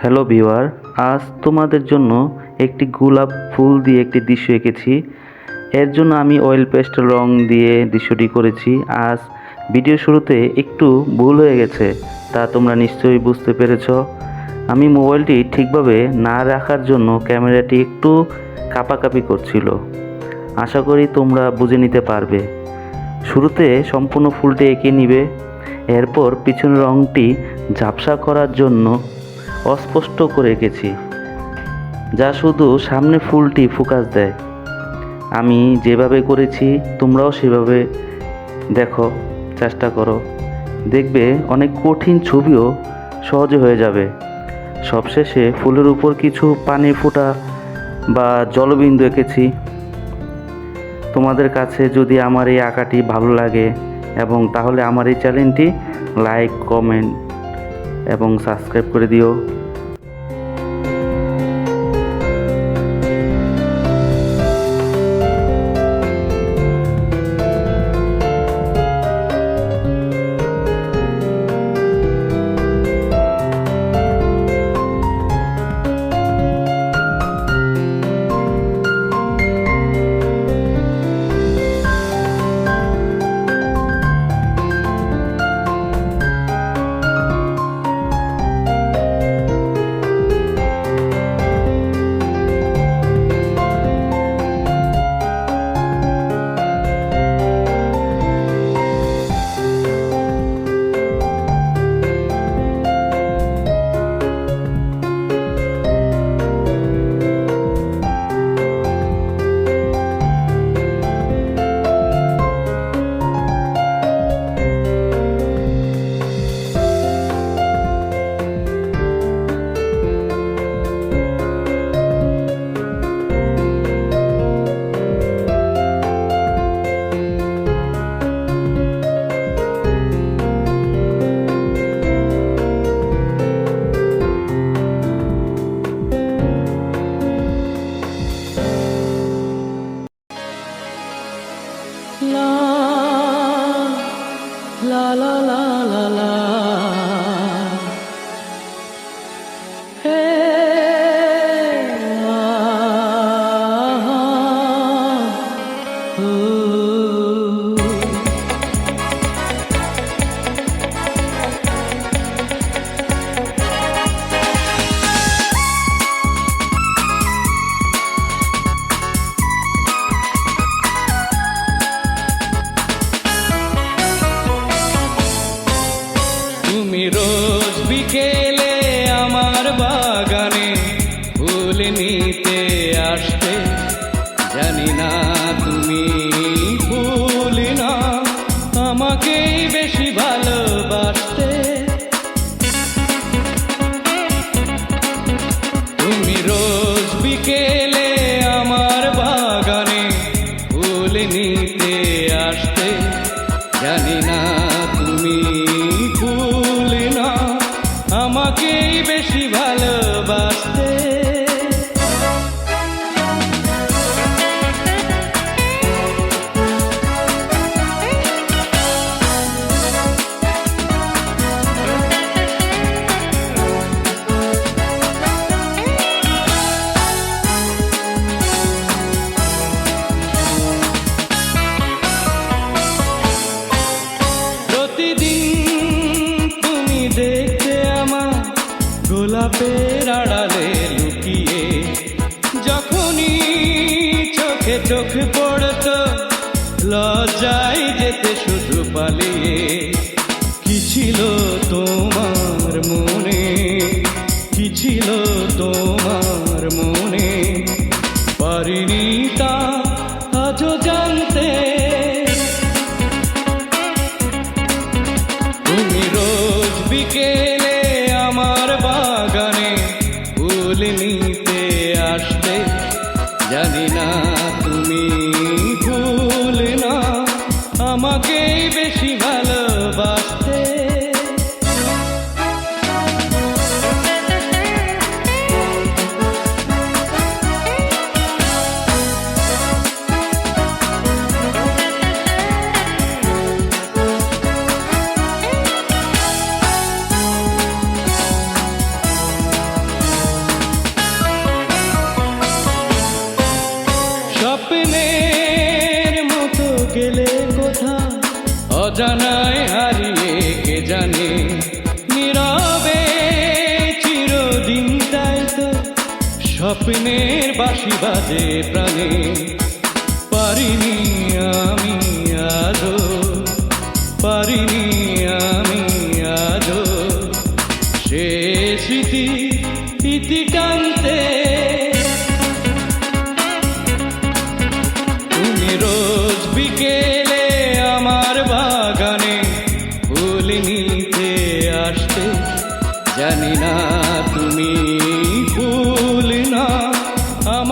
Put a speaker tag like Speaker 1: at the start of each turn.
Speaker 1: Hello ভিওয়ার আজ তোমাদের জন্য একটি গোলাপ ফুল দিয়ে একটি দৃশ্য এঁকেছি। এর জন্য আমি অয়েল পেস্টেল রং দিয়ে দৃশ্যটি করেছি। আজ ভিডিও শুরুতে একটু ভুল হয়ে গেছে, তা তোমরা নিশ্চয়ই বুঝতে পেরেছ। আমি মোবাইলটি ঠিকভাবে না রাখার জন্য ক্যামেরাটি একটু কাঁপাকাঁপি করছিল। আশা করি তোমরা বুঝে নিতে পারবে। শুরুতে সম্পূর্ণ ফুলটি এঁকে নিবে, এরপর পিছনের রঙটি ঝাপসা করার জন্য অস্পষ্ট করে এঁকেছি যা শুধু সামনে ফুলটি ফোকাস দেয়। আমি যেভাবে করেছি, তোমরাও সেভাবে দেখো, চেষ্টা করো। দেখবে অনেক কঠিন ছবিও সহজে হয়ে যাবে। সবশেষে ফুলের উপর কিছু পানি ফোঁটা বা জলবিন্দু এঁকেছি। তোমাদের কাছে যদি আমার এই আঁকাটি ভালো লাগে এবং তাহলে আমার এই চ্যানেলটি লাইক, কমেন্ট এবং সাবস্ক্রাইব করে দিও।
Speaker 2: আমাকেই বেশি ভালোবাসতে। তুমি রোজ বিকেলে আমার বাগানে ফুল নিতে আসতে। জানি না চোখে পড়ত। লজ্জায় যেতে শুধু পালিয়ে। কি ছিল তোমার মনে? কি ছিল তোমার কোথা অজানায় হারিয়ে কে জানে? নীরবে চিরদিন তাই তো স্বপ্নের বাসি বাজে প্রাণে।